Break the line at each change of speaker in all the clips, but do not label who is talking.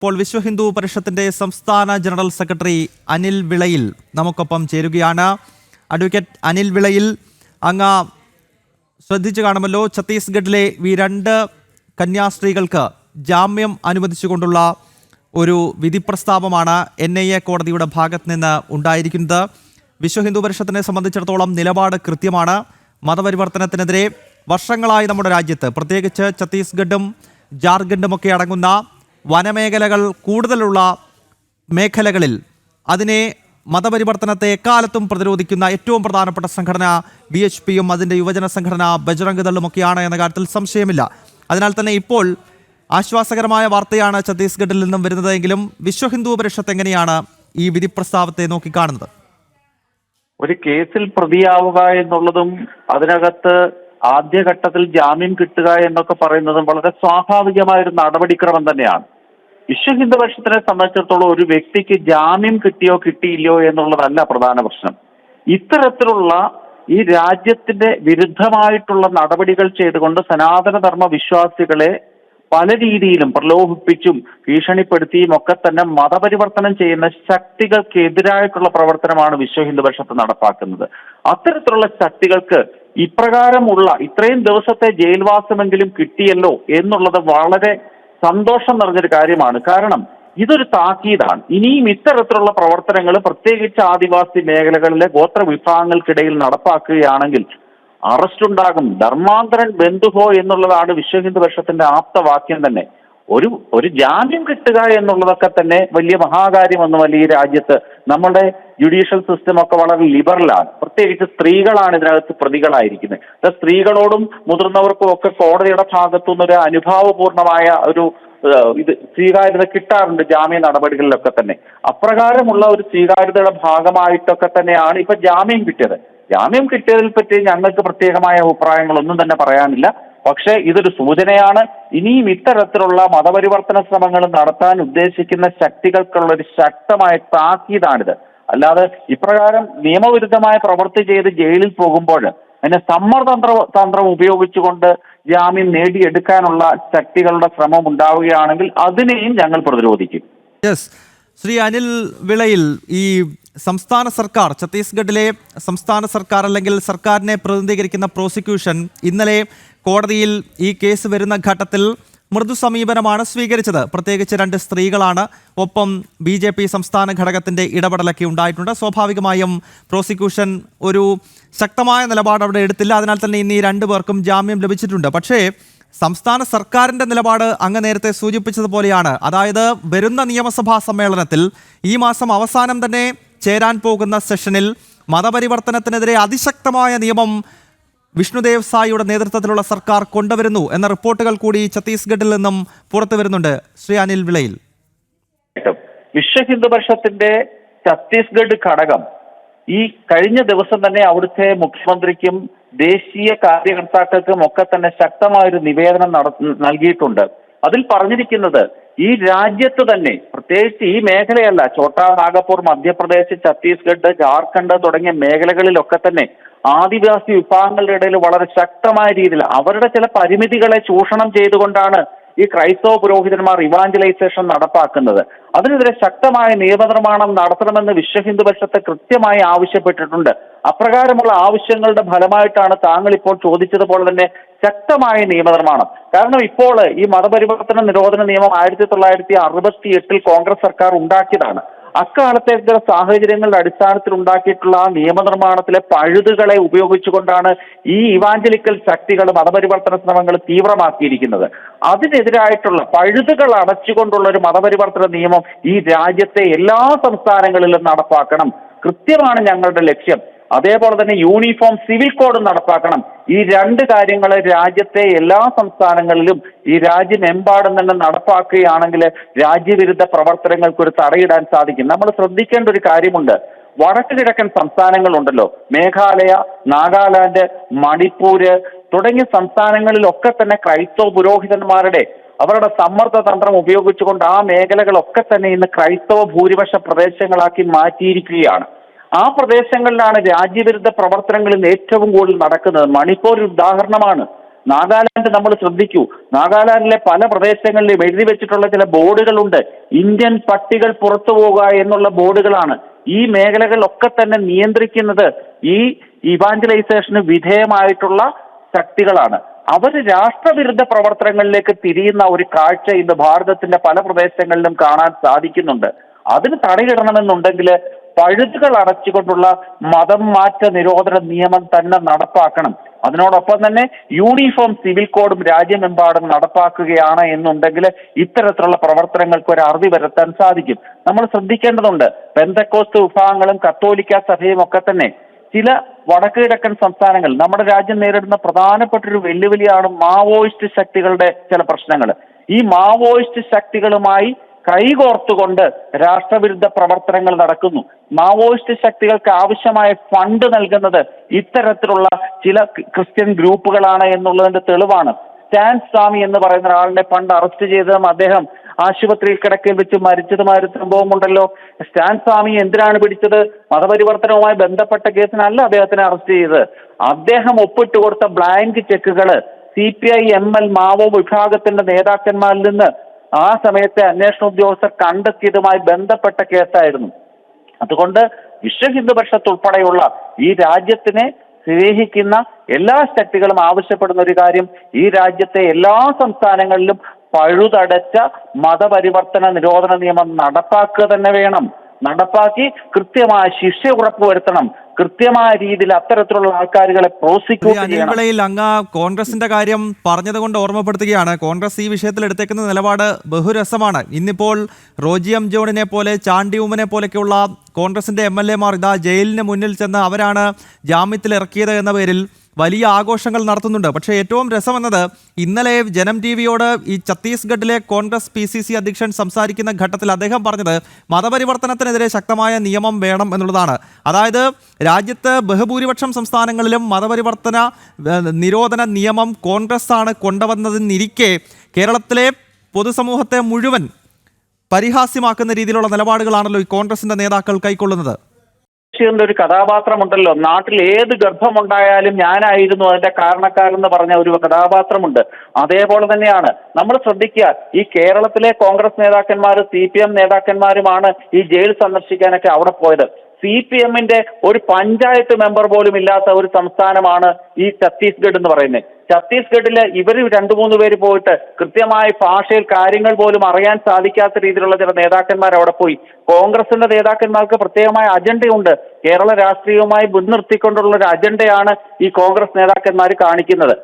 ഇപ്പോൾ വിശ്വ ഹിന്ദു പരിഷത്തിന്റെ സംസ്ഥാന general secretary Anil വിളയിൽ നമുക്കൊപ്പം ചേരുകയാണ് അഡ്വക്കേറ്റ് അനിൽ വിളയിൽ അങ്ങ് ശ്രദ്ധിച്ചു കാണുമല്ലോ ഛത്തീസ്ഗഡിലെ ഈ രണ്ട് കന്യാസ്ത്രീകൾക്ക് ജാമ്യം അനുവദിച്ചുകൊണ്ടുള്ള ഒരു വിധി പ്രസ്താവമാണ് എൻ ഐ എ കോടതിയുടെ ഭാഗത്ത് നിന്ന് ഉണ്ടായിരിക്കുന്നത് വിശ്വ ഹിന്ദു പരിഷത്തിനെ സംബന്ധിച്ചിടത്തോളം നിലപാട് കൃത്യമാണ് മതപരിവർത്തനത്തിനെതിരെ വർഷങ്ങളായി നമ്മുടെ രാജ്യത്ത് പ്രത്യേകിച്ച് ഛത്തീസ്ഗഡും ഒക്കെ അടങ്ങുന്ന വനമേഖലകൾ കൂടുതലുള്ള മേഖലകളിൽ അതിനെ മതപരിവർത്തനത്തെ എക്കാലത്തും പ്രതിരോധിക്കുന്ന ഏറ്റവും പ്രധാനപ്പെട്ട സംഘടന ബി എച്ച് പിയും അതിൻ്റെ യുവജന സംഘടന ബജറംഗ് ദളുമൊക്കെയാണ് എന്ന കാര്യത്തിൽ സംശയമില്ല അതിനാൽ തന്നെ ഇപ്പോൾ ആശ്വാസകരമായ വാർത്തയാണ് ഛത്തീസ്ഗഡിൽ നിന്നും വരുന്നതെങ്കിലും വിശ്വ ഹിന്ദു പരിഷത്ത് എങ്ങനെയാണ് ഈ വിധി പ്രസ്താവത്തെ നോക്കിക്കാണുന്നത്
ഒരു കേസിൽ പ്രതിയാവുക എന്നുള്ളതും അതിനകത്ത് ആദ്യഘട്ടത്തിൽ ജാമ്യം കിട്ടുക എന്നൊക്കെ പറയുന്നതും വളരെ സ്വാഭാവികമായ ഒരു നടപടിക്രമം തന്നെയാണ് വിശ്വ ഹിന്ദുപക്ഷത്തിനെ സംബന്ധിച്ചിടത്തോളം ഒരു വ്യക്തിക്ക് ജാമ്യം കിട്ടിയോ കിട്ടിയില്ലയോ എന്നുള്ളതല്ല പ്രധാന പ്രശ്നം ഇത്തരത്തിലുള്ള ഈ രാജ്യത്തിന്റെ വിരുദ്ധമായിട്ടുള്ള നടപടികൾ ചെയ്തുകൊണ്ട് സനാതനധർമ്മ വിശ്വാസികളെ പല രീതിയിലും പ്രലോഭിപ്പിച്ചും ഭീഷണിപ്പെടുത്തിയും ഒക്കെ തന്നെ മതപരിവർത്തനം ചെയ്യുന്ന ശക്തികൾക്കെതിരായിട്ടുള്ള പ്രവർത്തനമാണ് വിശ്വ ഹിന്ദുപരിഷത്ത് നടപ്പാക്കുന്നത് അത്തരത്തിലുള്ള ശക്തികൾക്ക് ഇപ്രകാരമുള്ള ഇത്രയും ദിവസത്തെ ജയിൽവാസമെങ്കിലും കിട്ടിയല്ലോ എന്നുള്ളത് വളരെ സന്തോഷം നിറഞ്ഞൊരു കാര്യമാണ് കാരണം ഇതൊരു താക്കീതാണ് ഇനിയും ഇത്തരത്തിലുള്ള പ്രവർത്തനങ്ങൾ പ്രത്യേകിച്ച് ആദിവാസി മേഖലകളിലെ ഗോത്ര വിഭാഗങ്ങൾക്കിടയിൽ നടപ്പാക്കുകയാണെങ്കിൽ അറസ്റ്റ് ഉണ്ടാകും ധർമാന്തരൻ ബന്ധുഹോ എന്നുള്ളതാണ് വിശ്വഹിന്ദു വർഷത്തിന്റെ ആപ്തവാക്യം തന്നെ ഒരു ഒരു ജാമ്യം കിട്ടുക എന്നുള്ളതൊക്കെ തന്നെ വലിയ അല്ല ഈ രാജ്യത്ത് നമ്മുടെ ജുഡീഷ്യൽ സിസ്റ്റം ഒക്കെ വളരെ ലിബറലാണ് പ്രത്യേകിച്ച് സ്ത്രീകളാണ് ഇതിനകത്ത് പ്രതികളായിരിക്കുന്നത് സ്ത്രീകളോടും മുതിർന്നവർക്കും ഒക്കെ കോടതിയുടെ ഭാഗത്തുനിന്ന് ഒരു അനുഭാവപൂർണമായ ഒരു ഇത് സ്വീകാര്യത കിട്ടാറുണ്ട് ജാമ്യ നടപടികളിലൊക്കെ തന്നെ അപ്രകാരമുള്ള ഒരു സ്വീകാര്യതയുടെ ഭാഗമായിട്ടൊക്കെ തന്നെയാണ് ഇപ്പൊ ജാമ്യം കിട്ടിയത് ജാമ്യം കിട്ടിയതിൽ പറ്റി ഞങ്ങൾക്ക് പ്രത്യേകമായ അഭിപ്രായങ്ങളൊന്നും തന്നെ പറയാനില്ല പക്ഷേ ഇതൊരു സൂചനയാണ് ഇനിയും ഇത്തരത്തിലുള്ള മതപരിവർത്തന ശ്രമങ്ങൾ നടത്താൻ ഉദ്ദേശിക്കുന്ന ശക്തികൾക്കുള്ള ഒരു ശക്തമായ താക്കീതാണിത് അല്ലാതെ ഇപ്രകാരം നിയമവിരുദ്ധമായ പ്രവൃത്തി ചെയ്ത് ജയിലിൽ പോകുമ്പോൾ അതിനെ സമ്മർദ്ദ തന്ത്രം ഉപയോഗിച്ചുകൊണ്ട് ജാമ്യം നേടിയെടുക്കാനുള്ള ശക്തികളുടെ ശ്രമം ഉണ്ടാവുകയാണെങ്കിൽ അതിനെയും ഞങ്ങൾ പ്രതിരോധിക്കും
ശ്രീ അനിൽ വിളയിൽ ഈ സംസ്ഥാന സർക്കാർ ഛത്തീസ്ഗഡിലെ സംസ്ഥാന സർക്കാർ അല്ലെങ്കിൽ സർക്കാരിനെ പ്രതിനിധീകരിക്കുന്ന പ്രോസിക്യൂഷൻ ഇന്നലെ കോടതിയിൽ ഈ കേസ് വരുന്ന ഘട്ടത്തിൽ മൃദു സമീപനമാണ് സ്വീകരിച്ചത് പ്രത്യേകിച്ച് രണ്ട് സ്ത്രീകളാണ് ഒപ്പം ബി ജെ പി സംസ്ഥാന ഘടകത്തിൻ്റെ ഇടപെടലൊക്കെ ഉണ്ടായിട്ടുണ്ട് സ്വാഭാവികമായും പ്രോസിക്യൂഷൻ ഒരു ശക്തമായ നിലപാട് അവിടെ എടുത്തില്ല അതിനാൽ തന്നെ ഇന്ന് ഈ രണ്ടു പേർക്കും ജാമ്യം ലഭിച്ചിട്ടുണ്ട് പക്ഷേ സംസ്ഥാന സർക്കാരിൻ്റെ നിലപാട് അങ്ങ് നേരത്തെ സൂചിപ്പിച്ചതുപോലെയാണ് അതായത് വരുന്ന നിയമസഭാ സമ്മേളനത്തിൽ ഈ മാസം അവസാനം തന്നെ ചേരാൻ പോകുന്ന സെഷനിൽ മതപരിവർത്തനത്തിനെതിരെ അതിശക്തമായ നിയമം വിഷ്ണുദേവ് സായിയുടെ നേതൃത്വത്തിലുള്ള സർക്കാർ കൊണ്ടുവരുന്നു എന്ന റിപ്പോർട്ടുകൾ കൂടി ഛത്തീസ്ഗഡിൽ നിന്നും പുറത്തു വരുന്നുണ്ട് ശ്രീ അനിൽ വിളയിൽ
വിശ്വ ഹിന്ദു പരിഷത്തിന്റെ ഛത്തീസ്ഗഡ് ഘടകം ഈ കഴിഞ്ഞ ദിവസം തന്നെ അവിടുത്തെ മുഖ്യമന്ത്രിക്കും ദേശീയ കാര്യകർത്താക്കൾക്കും ഒക്കെ തന്നെ ശക്തമായ ഒരു നിവേദനം നൽകിയിട്ടുണ്ട് അതിൽ പറഞ്ഞിരിക്കുന്നത് ഈ രാജ്യത്ത് തന്നെ പ്രത്യേകിച്ച് ഈ മേഖലയല്ല ഛോട്ട നാഗപ്പൂർ മധ്യപ്രദേശ് ഛത്തീസ്ഗഡ് ജാർഖണ്ഡ് തുടങ്ങിയ മേഖലകളിലൊക്കെ തന്നെ ആദിവാസി വിഭാഗങ്ങളുടെ ഇടയിൽ വളരെ ശക്തമായ രീതിയിൽ അവരുടെ ചില പരിമിതികളെ ചൂഷണം ചെയ്തുകൊണ്ടാണ് ഈ ക്രൈസ്തവ പുരോഹിതന്മാർ ഇവാഞ്ചലൈസേഷൻ നടപ്പാക്കുന്നത് അതിനെതിരെ ശക്തമായ നിയമനിർമ്മാണം നടത്തണമെന്ന് വിശ്വഹിന്ദു ഹിന്ദുപക്ഷത്തെ കൃത്യമായി ആവശ്യപ്പെട്ടിട്ടുണ്ട് അപ്രകാരമുള്ള ആവശ്യങ്ങളുടെ ഫലമായിട്ടാണ് താങ്കൾ ഇപ്പോൾ ചോദിച്ചതുപോലെ തന്നെ ശക്തമായ നിയമനിർമ്മാണം കാരണം ഇപ്പോൾ ഈ മതപരിവർത്തന നിരോധന നിയമം ആയിരത്തി തൊള്ളായിരത്തി അറുപത്തി എട്ടിൽ കോൺഗ്രസ് സർക്കാർ ഉണ്ടാക്കിയതാണ് അക്കാലത്തേക്കുള്ള സാഹചര്യങ്ങളുടെ അടിസ്ഥാനത്തിൽ ഉണ്ടാക്കിയിട്ടുള്ള ആ നിയമനിർമ്മാണത്തിലെ പഴുതുകളെ ഉപയോഗിച്ചുകൊണ്ടാണ് ഈ ഇവാഞ്ചലിക്കൽ ശക്തികൾ മതപരിവർത്തന ശ്രമങ്ങൾ തീവ്രമാക്കിയിരിക്കുന്നത് അതിനെതിരായിട്ടുള്ള പഴുതുകൾ അടച്ചുകൊണ്ടുള്ള ഒരു മതപരിവർത്തന നിയമം ഈ രാജ്യത്തെ എല്ലാ സംസ്ഥാനങ്ങളിലും നടപ്പാക്കണം കൃത്യമാണ് ഞങ്ങളുടെ ലക്ഷ്യം അതേപോലെ തന്നെ യൂണിഫോം സിവിൽ കോഡ് നടപ്പാക്കണം ഈ രണ്ട് കാര്യങ്ങൾ രാജ്യത്തെ എല്ലാ സംസ്ഥാനങ്ങളിലും ഈ രാജ്യമെമ്പാടും തന്നെ നടപ്പാക്കുകയാണെങ്കിൽ രാജ്യവിരുദ്ധ പ്രവർത്തനങ്ങൾക്ക് ഒരു തടയിടാൻ സാധിക്കും നമ്മൾ ശ്രദ്ധിക്കേണ്ട ഒരു കാര്യമുണ്ട് വടക്ക് കിഴക്കൻ സംസ്ഥാനങ്ങളുണ്ടല്ലോ മേഘാലയ നാഗാലാന്റ് മണിപ്പൂര് തുടങ്ങിയ സംസ്ഥാനങ്ങളിലൊക്കെ തന്നെ ക്രൈസ്തവ പുരോഹിതന്മാരുടെ അവരുടെ സമ്മർദ്ദ തന്ത്രം ഉപയോഗിച്ചുകൊണ്ട് ആ മേഖലകളൊക്കെ തന്നെ ഇന്ന് ക്രൈസ്തവ ഭൂരിപക്ഷ പ്രദേശങ്ങളാക്കി മാറ്റിയിരിക്കുകയാണ് ആ പ്രദേശങ്ങളിലാണ് രാജ്യവിരുദ്ധ പ്രവർത്തനങ്ങളിൽ ഏറ്റവും കൂടുതൽ നടക്കുന്നത് മണിപ്പൂർ ഉദാഹരണമാണ് നാഗാലാൻഡ് നമ്മൾ ശ്രദ്ധിക്കൂ നാഗാലാൻഡിലെ പല പ്രദേശങ്ങളിലും എഴുതി വെച്ചിട്ടുള്ള ചില ബോർഡുകളുണ്ട് ഇന്ത്യൻ പട്ടികൾ പുറത്തു പോകുക എന്നുള്ള ബോർഡുകളാണ് ഈ മേഖലകളൊക്കെ തന്നെ നിയന്ത്രിക്കുന്നത് ഈ ഇവാഞ്ചലൈസേഷന് വിധേയമായിട്ടുള്ള ശക്തികളാണ് അവർ രാഷ്ട്രവിരുദ്ധ പ്രവർത്തനങ്ങളിലേക്ക് തിരിയുന്ന ഒരു കാഴ്ച ഇന്ന് ഭാരതത്തിന്റെ പല പ്രദേശങ്ങളിലും കാണാൻ സാധിക്കുന്നുണ്ട് അതിന് തടയിടണമെന്നുണ്ടെങ്കിൽ പഴുതുകൾ അടച്ചുകൊണ്ടുള്ള മതം മാറ്റ നിരോധന നിയമം തന്നെ നടപ്പാക്കണം അതിനോടൊപ്പം തന്നെ യൂണിഫോം സിവിൽ കോഡും രാജ്യമെമ്പാടും നടപ്പാക്കുകയാണ് എന്നുണ്ടെങ്കിൽ ഇത്തരത്തിലുള്ള പ്രവർത്തനങ്ങൾക്ക് ഒരു അറുതി വരുത്താൻ സാധിക്കും നമ്മൾ ശ്രദ്ധിക്കേണ്ടതുണ്ട് പെന്തക്കോസ്ത് വിഭാഗങ്ങളും കത്തോലിക്ക സഭയും ഒക്കെ തന്നെ ചില വടക്ക് കിഴക്കൻ സംസ്ഥാനങ്ങൾ നമ്മുടെ രാജ്യം നേരിടുന്ന പ്രധാനപ്പെട്ട ഒരു വെല്ലുവിളിയാണ് മാവോയിസ്റ്റ് ശക്തികളുടെ ചില പ്രശ്നങ്ങൾ ഈ മാവോയിസ്റ്റ് ശക്തികളുമായി കൈകോർത്തുകൊണ്ട് രാഷ്ട്രവിരുദ്ധ പ്രവർത്തനങ്ങൾ നടക്കുന്നു മാവോയിസ്റ്റ് ശക്തികൾക്ക് ആവശ്യമായ ഫണ്ട് നൽകുന്നത് ഇത്തരത്തിലുള്ള ചില ക്രിസ്ത്യൻ ഗ്രൂപ്പുകളാണ് എന്നുള്ളതിന്റെ തെളിവാണ് സ്റ്റാൻ സ്വാമി എന്ന് പറയുന്ന ഒരാളിനെ പണ്ട് അറസ്റ്റ് ചെയ്തതും അദ്ദേഹം ആശുപത്രിയിൽ കിടക്കയിൽ വെച്ച് മരിച്ചതുമായ സംഭവം ഉണ്ടല്ലോ സ്റ്റാൻ സ്വാമി എന്തിനാണ് പിടിച്ചത് മതപരിവർത്തനവുമായി ബന്ധപ്പെട്ട കേസിനല്ല അദ്ദേഹത്തിനെ അറസ്റ്റ് ചെയ്തത് അദ്ദേഹം ഒപ്പിട്ട് കൊടുത്ത ബ്ലാങ്ക് ചെക്കുകള് C P I M L Mao വിഭാഗത്തിന്റെ നേതാക്കന്മാരിൽ നിന്ന് ആ സമയത്തെ അന്വേഷണ ഉദ്യോഗസ്ഥർ കണ്ടെത്തിയതുമായി ബന്ധപ്പെട്ട കേസായിരുന്നു അതുകൊണ്ട് വിശ്വഹിന്ദുപക്ഷത്ത് ഉൾപ്പെടെയുള്ള ഈ രാജ്യത്തിനെ സ്നേഹിക്കുന്ന എല്ലാ ശക്തികളും ആവശ്യപ്പെടുന്ന ഒരു കാര്യം ഈ രാജ്യത്തെ എല്ലാ സംസ്ഥാനങ്ങളിലും പഴുതടച്ച മതപരിവർത്തന നിരോധന നിയമം നടപ്പാക്കുക തന്നെ വേണം നടപ്പാക്കി കൃത്യമായ ശിക്ഷ ഉറപ്പുവരുത്തണം കൃത്യമായ രീതിയിൽ അത്തരത്തിലുള്ള ആൾക്കാരുകളെ പ്രോസിക്യൂട്ട്
ചെയ്യണം അങ്ങ് കോൺഗ്രസിന്റെ കാര്യം പറഞ്ഞതുകൊണ്ട് ഓർമ്മപ്പെടുത്തുകയാണ് കോൺഗ്രസ് ഈ വിഷയത്തിൽ എടുത്തേക്കുന്ന നിലപാട് ബഹുരസമാണ് ഇന്നിപ്പോൾ റോജി എം ജോണിനെ പോലെ ഉമ്മനെ പോലെയൊക്കെയുള്ള കോൺഗ്രസിന്റെ എം എൽ എമാർ ഇതാ ജയിലിന് മുന്നിൽ ചെന്ന് അവരാണ് ജാമ്യത്തിൽ ഇറക്കിയത് എന്ന പേരിൽ വലിയ ആഘോഷങ്ങൾ നടത്തുന്നുണ്ട് പക്ഷേ ഏറ്റവും എന്നത് ഇന്നലെ ജനം ടി വിയോട് ഈ ഛത്തീസ്ഗഡിലെ കോൺഗ്രസ് പി സി സി അധ്യക്ഷൻ സംസാരിക്കുന്ന ഘട്ടത്തിൽ അദ്ദേഹം പറഞ്ഞത് മതപരിവർത്തനത്തിനെതിരെ ശക്തമായ നിയമം വേണം എന്നുള്ളതാണ് അതായത് രാജ്യത്ത് ബഹുഭൂരിപക്ഷം സംസ്ഥാനങ്ങളിലും മതപരിവർത്തന നിരോധന നിയമം കോൺഗ്രസ് ആണ് കൊണ്ടുവന്നതിനിരിക്കെ കേരളത്തിലെ പൊതുസമൂഹത്തെ മുഴുവൻ പരിഹാസ്യമാക്കുന്ന രീതിയിലുള്ള നിലപാടുകളാണല്ലോ ഈ കോൺഗ്രസിൻ്റെ നേതാക്കൾ കൈക്കൊള്ളുന്നത്
ബഷീറിന്റെ ഒരു കഥാപാത്രമുണ്ടല്ലോ നാട്ടിൽ ഏത് ഗർഭമുണ്ടായാലും ഞാനായിരുന്നു അതിന്റെ കാരണക്കാരെന്ന് പറഞ്ഞ ഒരു കഥാപാത്രമുണ്ട് അതേപോലെ തന്നെയാണ് നമ്മൾ ശ്രദ്ധിക്കുക ഈ കേരളത്തിലെ കോൺഗ്രസ് നേതാക്കന്മാർ സി പി എം നേതാക്കന്മാരുമാണ് ഈ ജയിൽ സന്ദർശിക്കാനൊക്കെ അവിടെ പോയത് സി പി എമ്മിന്റെ ഒരു പഞ്ചായത്ത് മെമ്പർ പോലും ഇല്ലാത്ത ഒരു സംസ്ഥാനമാണ് ഈ ഛത്തീസ്ഗഡ് എന്ന് പറയുന്നത് ഛത്തീസ്ഗഡില് ഇവർ രണ്ടു മൂന്ന് പേര് പോയിട്ട് കൃത്യമായ ഭാഷയിൽ കാര്യങ്ങൾ പോലും അറിയാൻ സാധിക്കാത്ത രീതിയിലുള്ള ചില നേതാക്കന്മാർ അവിടെ പോയി കോൺഗ്രസിന്റെ നേതാക്കന്മാർക്ക് പ്രത്യേകമായ അജണ്ടയുണ്ട് കേരള രാഷ്ട്രീയവുമായി മുൻനിർത്തിക്കൊണ്ടുള്ള ഒരു അജണ്ടയാണ് ഈ കോൺഗ്രസ് നേതാക്കന്മാർ കാണിക്കുന്നത്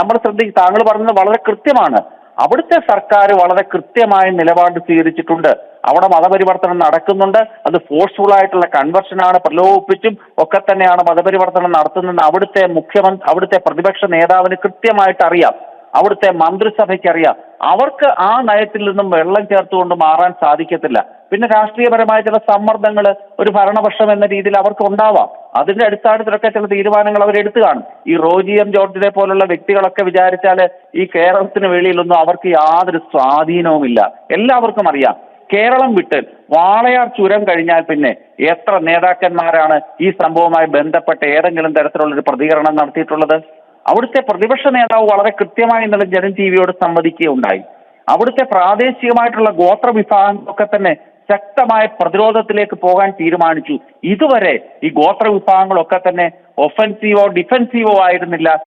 നമ്മൾ ശ്രദ്ധിക്കും താങ്കൾ പറഞ്ഞത് വളരെ കൃത്യമാണ് അവിടുത്തെ സർക്കാർ വളരെ കൃത്യമായ നിലപാട് സ്വീകരിച്ചിട്ടുണ്ട് അവിടെ മതപരിവർത്തനം നടക്കുന്നുണ്ട് അത് ഫോഴ്സ്ഫുൾ ആയിട്ടുള്ള കൺവെർഷനാണ് പ്രലോഭിപ്പിച്ചും ഒക്കെ തന്നെയാണ് മതപരിവർത്തനം നടത്തുന്നത് അവിടുത്തെ മുഖ്യമന്ത്രി അവിടുത്തെ പ്രതിപക്ഷ നേതാവിന് കൃത്യമായിട്ട് അറിയാം അവിടുത്തെ മന്ത്രിസഭയ്ക്ക് അറിയാം അവർക്ക് ആ നയത്തിൽ നിന്നും വെള്ളം ചേർത്തുകൊണ്ട് മാറാൻ സാധിക്കത്തില്ല പിന്നെ രാഷ്ട്രീയപരമായ ചില സമ്മർദ്ദങ്ങൾ ഒരു ഭരണപക്ഷം എന്ന രീതിയിൽ അവർക്ക് ഉണ്ടാവാം അതിന്റെ അടിസ്ഥാനത്തിലൊക്കെ ചില തീരുമാനങ്ങൾ അവർ എടുത്തു കാണും ഈ റോജി എം ജോർജിനെ പോലുള്ള വ്യക്തികളൊക്കെ വിചാരിച്ചാൽ ഈ കേരളത്തിന് വെളിയിലൊന്നും അവർക്ക് യാതൊരു സ്വാധീനവുമില്ല എല്ലാവർക്കും അറിയാം കേരളം വിട്ട് വാളയാർ ചുരം കഴിഞ്ഞാൽ പിന്നെ എത്ര നേതാക്കന്മാരാണ് ഈ സംഭവവുമായി ബന്ധപ്പെട്ട് ഏതെങ്കിലും തരത്തിലുള്ള ഒരു പ്രതികരണം നടത്തിയിട്ടുള്ളത് അവിടുത്തെ പ്രതിപക്ഷ നേതാവ് വളരെ കൃത്യമായി ഇന്നലെ ജനം ടി വിയോട് സംവദിക്കുകയുണ്ടായി അവിടുത്തെ പ്രാദേശികമായിട്ടുള്ള ഗോത്ര വിഭാഗങ്ങളൊക്കെ തന്നെ ശക്തമായ പ്രതിരോധത്തിലേക്ക് പോകാൻ തീരുമാനിച്ചു ഇതുവരെ ഈ ഗോത്ര വിഭാഗങ്ങളൊക്കെ തന്നെ ഒഫൻസീവോ ഡിഫൻസീവോ ആയിരുന്നില്ല